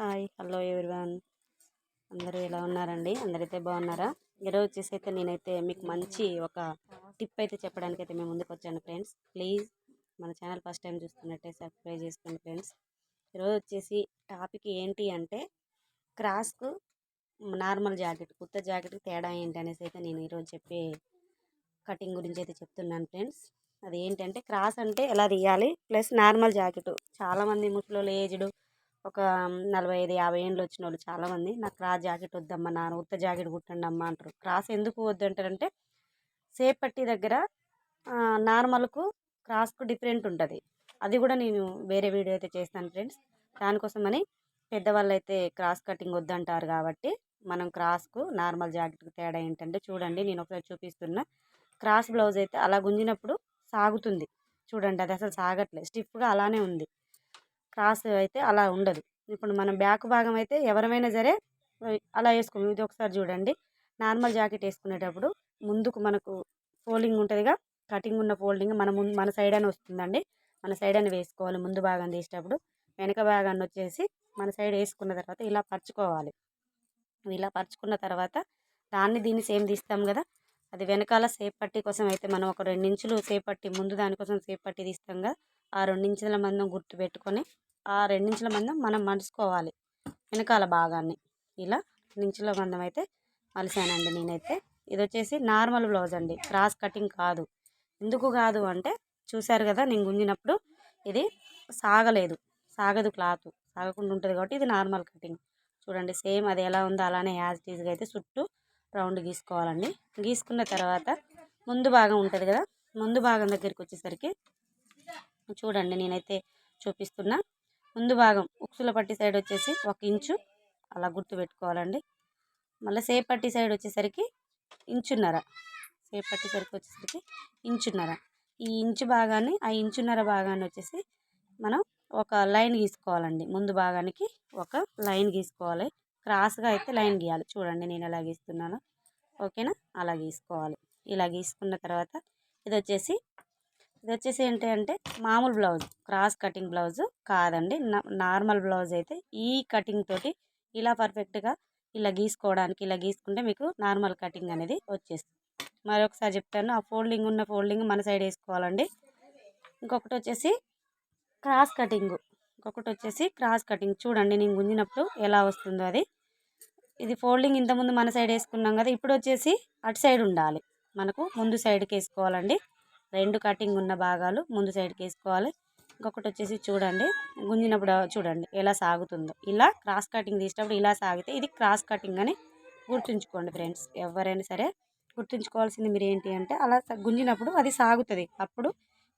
Hi hello everyone. అందరూ ఎలా ఉన్నారండి? అందరైతే బాగున్నారా? ఈరోజు వచ్చేసి అయితే నేనైతే మీకు మంచి ఒక టిప్ అయితే చెప్పడానికి అయితే మేము ముందుకు వచ్చాను ఫ్రెండ్స్. ప్లీజ్ మన ఛానల్ ఫస్ట్ టైం చూస్తున్నట్టే సబ్స్క్రైబ్ చేసుకోండి ఫ్రెండ్స్. ఈరోజు వచ్చేసి టాపిక్ ఏంటి అంటే క్రాస్కు నార్మల్ జాకెట్ కొత్త జాకెట్కి తేడా ఏంటి అనేసి అయితే నేను ఈరోజు చెప్పే కటింగ్ గురించి అయితే చెప్తున్నాను ఫ్రెండ్స్. అది ఏంటంటే క్రాస్ అంటే ఎలా తీయాలి? Plus normal jacket. చాలామంది ముసలోళ్ళు ఏజ్డ్ ఒక నలభై ఐదు యాభై ఏళ్ళు వచ్చిన వాళ్ళు చాలామంది. నాకు క్రాస్ జాకెట్ వద్దమ్మా నాన్న ఉత్త జాకెట్ కుట్టండి అమ్మా అంటారు. క్రాస్ ఎందుకు వద్దంటారంటే సేప్ పట్టి దగ్గర నార్మల్కు క్రాస్కు డిఫరెంట్ ఉంటుంది. అది కూడా నేను వేరే వీడియో అయితే చేస్తాను ఫ్రెండ్స్. దానికోసమని పెద్దవాళ్ళు అయితే క్రాస్ కటింగ్ వద్దంటారు కాబట్టి మనం క్రాస్కు నార్మల్ జాకెట్కి తేడా ఏంటంటే చూడండి నేను ఒకసారి చూపిస్తున్నా క్రాస్ బ్లౌజ్ అయితే అలా గుంజినప్పుడు సాగుతుంది. చూడండి అది అసలు సాగట్లేదు స్టిఫ్గా అలానే ఉంది. క్రాస్ అయితే అలా ఉండదు. ఇప్పుడు మనం బ్యాక్ భాగం అయితే ఎవరమైనా సరే అలా వేసుకోము ఇది ఒకసారి చూడండి. నార్మల్ జాకెట్ వేసుకునేటప్పుడు ముందుకు మనకు ఫోల్డింగ్ ఉంటుందిగా. కటింగ్ ఉన్న ఫోల్డింగ్ మన ముందు మన సైడ్ అని వస్తుందండి. మన సైడ్ అని వేసుకోవాలి ముందు భాగం తీసేటప్పుడు. వెనక భాగాన్ని వచ్చేసి మన సైడ్ వేసుకున్న తర్వాత ఇలా పరుచుకోవాలి. ఇలా పరుచుకున్న తర్వాత దాన్ని దీన్ని సేమ్ తీస్తాం కదా. అది వెనకాల సేప్ పట్టి కోసం అయితే మనం ఒక రెండించులు సేప్ పట్టి ముందు దానికోసం సేపట్టి పట్టి తీస్తాం కదా. ఆ రెండించుల మందం గుర్తు పెట్టుకొని ఆ రెండించుల మందం మనం మలుచుకోవాలి వెనకాల భాగాన్ని. ఇలా రెండించుల మందం అయితే మలిసానండి నేనైతే. ఇది వచ్చేసి నార్మల్ బ్లౌజ్ అండి. క్రాస్ కటింగ్ కాదు. ఎందుకు కాదు అంటే చూశారు కదా నేను గుంజినప్పుడు ఇది సాగలేదు. సాగదు క్లాత్. సాగకుండా ఉంటుంది కాబట్టి ఇది నార్మల్ కటింగ్. చూడండి సేమ్ అది ఎలా ఉందో అలానే యాజ్ టీజ్గా అయితే చుట్టూ రౌండ్ గీసుకోవాలండి. గీసుకున్న తర్వాత ముందు భాగం ఉంటుంది కదా ముందు భాగం దగ్గరికి వచ్చేసరికి చూడండి నేనైతే చూపిస్తున్నా. ముందు భాగం ఉక్సుల పట్టి సైడ్ వచ్చేసి ఒక ఇంచు. అలా గుర్తు పెట్టుకోవాలండి. మళ్ళీ సేపట్టి సైడ్ వచ్చేసరికి ఇంచున్నర. సేపట్టి సరికి వచ్చేసరికి ఇంచున్నర. ఈ ఇంచు భాగాన్ని ఆ ఇంచున్నర భాగాన్ని వచ్చేసి మనం ఒక లైన్ గీసుకోవాలండి. ముందు భాగానికి ఒక లైన్ గీసుకోవాలి. క్రాస్గా అయితే లైన్ గీయాలి. చూడండి నేను ఎలా గీస్తున్నాను. ఓకేనా? అలా గీసుకోవాలి. ఇలా గీసుకున్న తర్వాత ఇది వచ్చేసి ఇది వచ్చేసి ఏంటి అంటే మామూలు బ్లౌజ్ క్రాస్ కటింగ్ బ్లౌజ్ కాదండి. నార్మల్ బ్లౌజ్ అయితే ఈ కటింగ్ తోటి ఇలా పర్ఫెక్ట్గా ఇలా గీసుకోవడానికి ఇలా గీసుకుంటే మీకు నార్మల్ కటింగ్ అనేది వచ్చేస్తుంది. మరొకసారి చెప్తాను. ఆ ఫోల్డింగ్ ఉన్న ఫోల్డింగ్ మన సైడ్ వేసుకోవాలండి. ఇంకొకటి వచ్చేసి క్రాస్ కటింగ్. ఇంకొకటి వచ్చేసి క్రాస్ కటింగ్. చూడండి నేను గుంజినప్పుడు ఎలా వస్తుందో అది. ఇది ఫోల్డింగ్ ఇంతకుముందు మన సైడ్ వేసుకున్నాం కదా ఇప్పుడు వచ్చేసి అటు సైడ్ ఉండాలి. మనకు ముందు సైడ్కి వేసుకోవాలండి. రెండు కటింగ్ ఉన్న భాగాలు ముందు సైడ్కి వేసుకోవాలి. ఇంకొకటి వచ్చేసి చూడండి గుంజినప్పుడు చూడండి ఎలా సాగుతుందో. ఇలా క్రాస్ కటింగ్ తీసేటప్పుడు ఇలా సాగితే ఇది క్రాస్ కటింగ్ అని గుర్తుంచుకోండి ఫ్రెండ్స్ ఎవరైనా సరే గుర్తుంచుకోవాల్సింది మీరు ఏంటి అంటే అలా గుంజినప్పుడు అది సాగుతుంది. అప్పుడు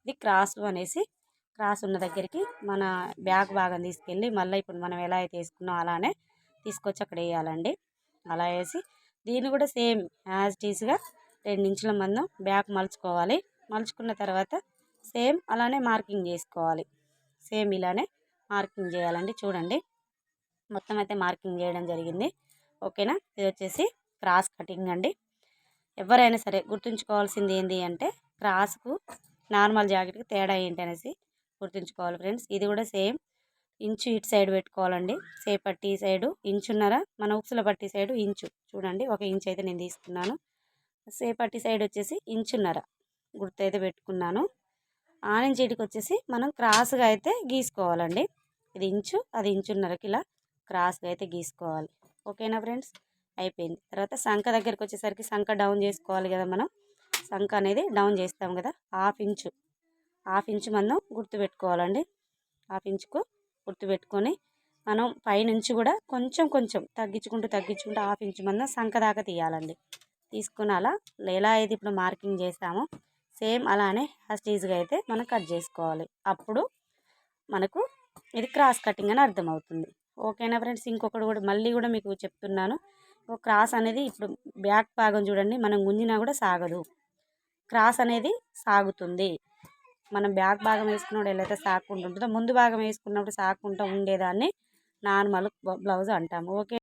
ఇది క్రాస్ అనేసి క్రాస్ ఉన్న దగ్గరికి మన బ్యాక్ భాగం తీసుకెళ్ళి మళ్ళీ ఇప్పుడు మనం ఎలా అయితే వేసుకున్నాం అలానే తీసుకొచ్చి అక్కడ వేయాలండి. అలా వేసి దీన్ని కూడా సేమ్ యాజ్ టీస్గా ఇంచుల మందం బ్యాక్ మలుచుకోవాలి. మలుచుకున్న తర్వాత సేమ్ అలానే మార్కింగ్ చేసుకోవాలి. సేమ్ ఇలానే మార్కింగ్ చేయాలండి. చూడండి. మొత్తం అయితే మార్కింగ్ చేయడం జరిగింది. ఓకేనా? ఇది వచ్చేసి క్రాస్ కటింగ్ అండి. ఎవరైనా సరే గుర్తుంచుకోవాల్సింది ఏంటి అంటే క్రాస్కు నార్మల్ జాకెట్కి తేడా ఏంటి అనేసి గుర్తుంచుకోవాలి ఫ్రెండ్స్. ఇది కూడా సేమ్ ఇంచు ఇటు సైడ్ పెట్టుకోవాలండి. సేపట్టి సైడు ఇంచున్నర మన ఉక్సుల పట్టి సైడు ఇంచు. చూడండి. ఒక ఇంచు అయితే నేను తీసుకున్నాను. సేపట్టి సైడ్ వచ్చేసి ఇంచున్నర. గుర్తైతే పెట్టుకున్నాను. ఆ వచ్చేసి మనం క్రాస్గా అయితే గీసుకోవాలండి. ఇది ఇంచు అది ఇంచున్నరకి ఇలా క్రాస్గా అయితే గీసుకోవాలి. ఓకేనా ఫ్రెండ్స్? అయిపోయింది. తర్వాత సంఖ దగ్గరికి వచ్చేసరికి సంఖ డౌన్ చేసుకోవాలి కదా మనం. సంఖ అనేది డౌన్ చేస్తాం కదా హాఫ్ ఇంచు. హాఫ్ ఇంచు మనం గుర్తు పెట్టుకోవాలండి. హాఫ్ ఇంచుకు గుర్తుపెట్టుకొని మనం పైనుంచి కూడా కొంచెం కొంచెం తగ్గించుకుంటూ తగ్గించుకుంటూ హాఫ్ ఇంచు మందం సంఖ దాకా తీయాలండి. తీసుకుని అలా ఎలా అయితే ఇప్పుడు మార్కింగ్ చేస్తామో సేమ్ అలానే స్టీజ్గా అయితే మనం కట్ చేసుకోవాలి. అప్పుడు మనకు ఇది క్రాస్ కటింగ్ అని అర్థమవుతుంది. ఓకేనా ఫ్రెండ్స్? ఇంకొకటి కూడా మళ్ళీ కూడా మీకు చెప్తున్నాను. క్రాస్ అనేది ఇప్పుడు బ్యాక్ భాగం చూడండి మనం గుంజినా కూడా సాగదు. క్రాస్ అనేది సాగుతుంది. మనం బ్యాక్ భాగం వేసుకున్నప్పుడు ఎలా అయితే సాగుకుంటుంటుందో ఉంటుందో ముందు భాగం వేసుకున్నప్పుడు సాగుకుంటూ ఉండేదాన్ని నార్మల్ బ్లౌజ్ అంటాము. ఓకే